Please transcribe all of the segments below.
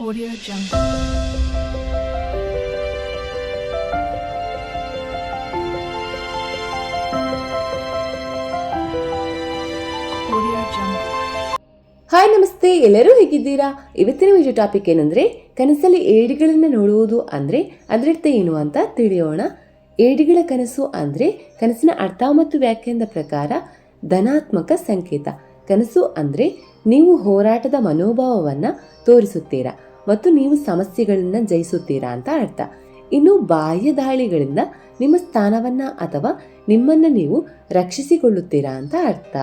Audio Jungle. Hi ನಮಸ್ತೆ ಎಲ್ಲರೂ ಹೇಗಿದ್ದೀರಾ? ಇವತ್ತಿನ ವಿಡಿಯೋ ಟಾಪಿಕ್ ಏನಂದ್ರೆ, ಕನಸಲ್ಲಿ ಏಡಿಗಳನ್ನ ನೋಡುವುದು ಅಂದ್ರೆ ಅದರರ್ಥ ಏನು ಅಂತ ತಿಳಿಯೋಣ. ಏಡಿಗಳ ಕನಸು ಅಂದ್ರೆ ಕನಸಿನ ಅರ್ಥ ಮತ್ತು ವ್ಯಾಖ್ಯಾನದ ಪ್ರಕಾರ ಧನಾತ್ಮಕ ಸಂಕೇತ. ಕನಸು ಅಂದ್ರೆ ನೀವು ಹೋರಾಟದ ಮನೋಭಾವವನ್ನ ತೋರಿಸುತ್ತೀರಾ. ಮತ್ತು ನೀವು ಸಮಸ್ಯೆಗಳನ್ನು ಜಯಿಸುತ್ತೀರಾ ಅಂತ ಅರ್ಥ. ಇನ್ನು ಬಾಹ್ಯ ದಾಳಿಗಳಿಂದ ನಿಮ್ಮ ಸ್ಥಾನವನ್ನ ಅಥವಾ ನಿಮ್ಮನ್ನ ನೀವು ರಕ್ಷಿಸಿಕೊಳ್ಳುತ್ತೀರಾ ಅಂತ ಅರ್ಥ.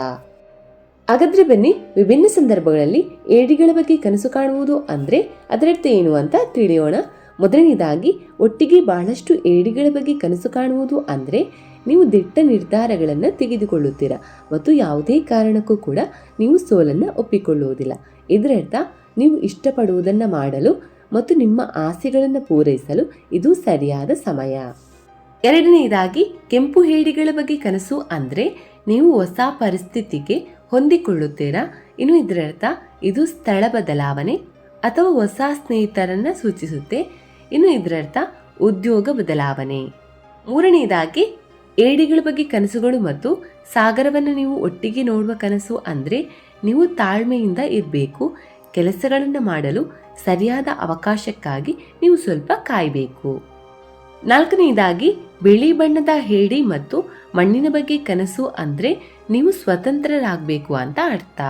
ಹಾಗಾದ್ರೆ ಬನ್ನಿ, ವಿಭಿನ್ನ ಸಂದರ್ಭಗಳಲ್ಲಿ ಏಡಿಗಳ ಬಗ್ಗೆ ಕನಸು ಕಾಣುವುದು ಅಂದ್ರೆ ಅದರರ್ಥ ಏನು ಅಂತ ತಿಳಿಯೋಣ. ಮೊದಲನೇದಾಗಿ, ಒಟ್ಟಿಗೆ ಬಹಳಷ್ಟು ಏಡಿಗಳ ಬಗ್ಗೆ ಕನಸು ಕಾಣುವುದು ಅಂದ್ರೆ ನೀವು ದಿಟ್ಟ ನಿರ್ಧಾರಗಳನ್ನು ತೆಗೆದುಕೊಳ್ಳುತ್ತೀರಾ ಮತ್ತು ಯಾವುದೇ ಕಾರಣಕ್ಕೂ ಕೂಡ ನೀವು ಸೋಲನ್ನು ಒಪ್ಪಿಕೊಳ್ಳುವುದಿಲ್ಲ. ಇದರರ್ಥ ನೀವು ಇಷ್ಟಪಡುವುದನ್ನು ಮಾಡಲು ಮತ್ತು ನಿಮ್ಮ ಆಸೆಗಳನ್ನು ಪೂರೈಸಲು ಇದು ಸರಿಯಾದ ಸಮಯ. ಎರಡನೆಯದಾಗಿ ಕೆಂಪು ಹೇಡಿಗಳ ಬಗ್ಗೆ ಕನಸು ಅಂದರೆ ನೀವು ಹೊಸ ಪರಿಸ್ಥಿತಿಗೆ ಹೊಂದಿಕೊಳ್ಳುತ್ತೀರಾ? ಇನ್ನು ಇದರರ್ಥ, ಇದು ಸ್ಥಳ ಬದಲಾವಣೆ ಅಥವಾ ಹೊಸ ಸ್ನೇಹಿತರನ್ನ ಸೂಚಿಸುತ್ತೆ. ಇನ್ನು ಇದರರ್ಥ, ಉದ್ಯೋಗ ಬದಲಾವಣೆ. ಮೂರನೆಯದಾಗಿ ಏಡಿಗಳ ಬಗ್ಗೆ ಕನಸುಗಳು ಮತ್ತು ಸಾಗರವನ್ನು ನೀವು ಒಟ್ಟಿಗೆ ನೋಡುವ ಕನಸು ಅಂದರೆ ನೀವು ತಾಳ್ಮೆಯಿಂದ ಇರಬೇಕು. ಕೆಲಸಗಳನ್ನು ಮಾಡಲು ಸರಿಯಾದ ಅವಕಾಶಕ್ಕಾಗಿ ನೀವು ಸ್ವಲ್ಪ ಕಾಯಬೇಕು ನಾಲ್ಕನೆಯದಾಗಿ, ಬಿಳಿ ಬಣ್ಣದ ಹೇಡಿ ಮತ್ತು ಮಣ್ಣಿನ ಬಗ್ಗೆ ಕನಸು ಅಂದ್ರೆ ನೀವು ಸ್ವತಂತ್ರರಾಗಬೇಕು ಅಂತ ಅರ್ಥ.